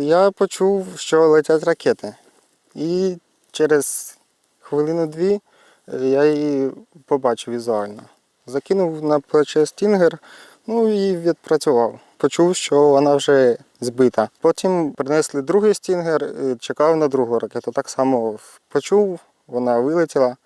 Я почув, що летять ракети. І через хвилину-дві я її побачив візуально. Закинув на плече стінгер, ну і відпрацював. Почув, що вона вже збита. Потім принесли другий стінгер, е, чекав на другу ракету. Так само почув, вона вилетіла,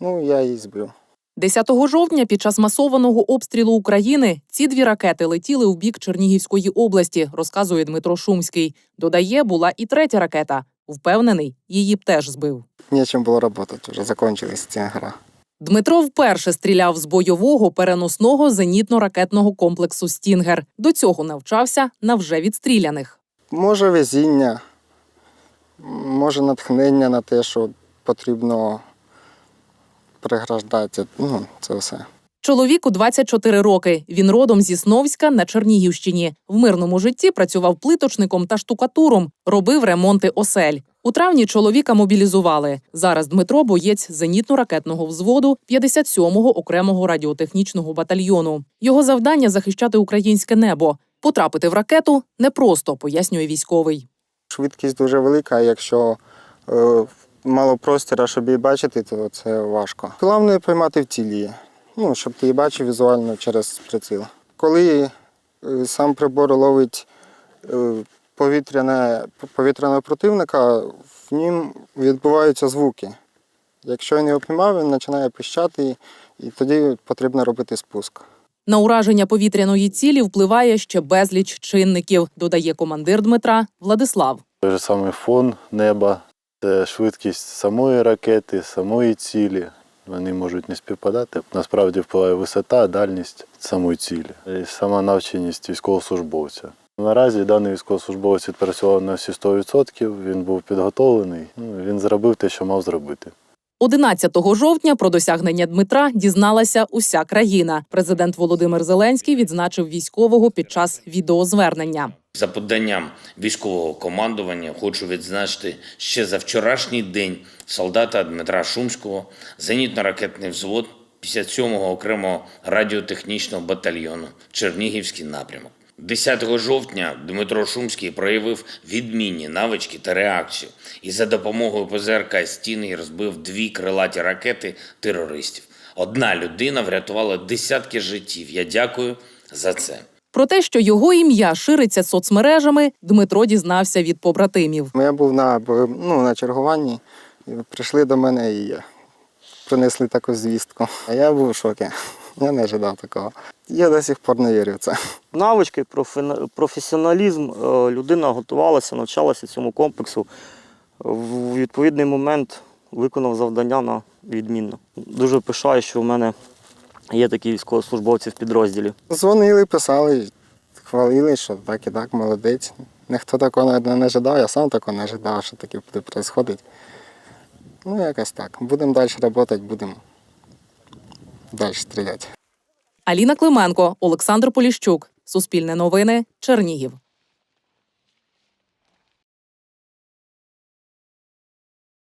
ну я її збив. 10 жовтня під час масованого обстрілу України ці дві ракети летіли у бік Чернігівської області, розказує Дмитро Шумський. Додає, була і третя ракета. Впевнений, її б теж збив. Нічим було працювати, вже закінчилась ця гра. Дмитро вперше стріляв з бойового переносного зенітно-ракетного комплексу Стінгер. До цього навчався на вже відстріляних. Може везіння, може натхнення на те, що потрібно преграждати. Ну, це все. Чоловіку 24 роки. Він родом зі Сновська на Чернігівщині. В мирному житті працював плиточником та штукатуром, робив ремонти осель. У травні чоловіка мобілізували. Зараз Дмитро боєць зенітно-ракетного взводу 57-го окремого радіотехнічного батальйону. Його завдання захищати українське небо. Потрапити в ракету непросто, пояснює військовий. Швидкість дуже велика, якщо е, мало простіра, щоб її бачити, то це важко. Головне поймати в цілі, ну, щоб ти її бачив візуально через приціл. Коли е, сам прибор ловить е, повітряне, повітряного противника, в нім відбуваються звуки. Якщо він його піймав, він починає пищати, і тоді потрібно робити спуск. На ураження повітряної цілі впливає ще безліч чинників, додає командир Дмитра Владислав. Той же самий фон неба, це швидкість самої ракети, самої цілі. Вони можуть не співпадати. Насправді впливає висота, дальність самої цілі і сама навченість військовослужбовця. Наразі даний військовослужбовець відпрацював на всі 100%, він був підготовлений, ну, він зробив те, що мав зробити. 11 жовтня про досягнення Дмитра дізналася уся країна. Президент Володимир Зеленський відзначив військового під час відеозвернення. За поданням військового командування хочу відзначити ще за вчорашній день солдата Дмитра Шумського, зенітно-ракетний взвод 57-го окремого радіотехнічного батальйону Чернігівський напрямок. 10 жовтня Дмитро Шумський проявив відмінні навички та реакцію і за допомогою ПЗРК «Стіни» розбив дві крилаті ракети терористів. Одна людина врятувала десятки життів. Я дякую за це. Про те, що його ім'я шириться соцмережами, Дмитро дізнався від побратимів. Я був на, ну, на чергуванні, і прийшли до мене і принесли таку звістку. А я був в шокі. Я не ожидав такого. Я до сих пор не вірю в це. навички, професіоналізм. е, Людина готувалася, навчалася цьому комплексу. В відповідний момент виконав завдання на відмінно. Дуже пишаю, що в мене є такі військовослужбовці в підрозділі. Дзвонили, писали, хвалили, що так і так, молодець. Ніхто такого не, не ожидав, я сам такого не ожидав, що таке буде відбуватися. Ну, якось так. Будемо далі працювати, будемо далі стріляти. Аліна Клименко, Олександр Поліщук. Суспільне новини. Чернігів.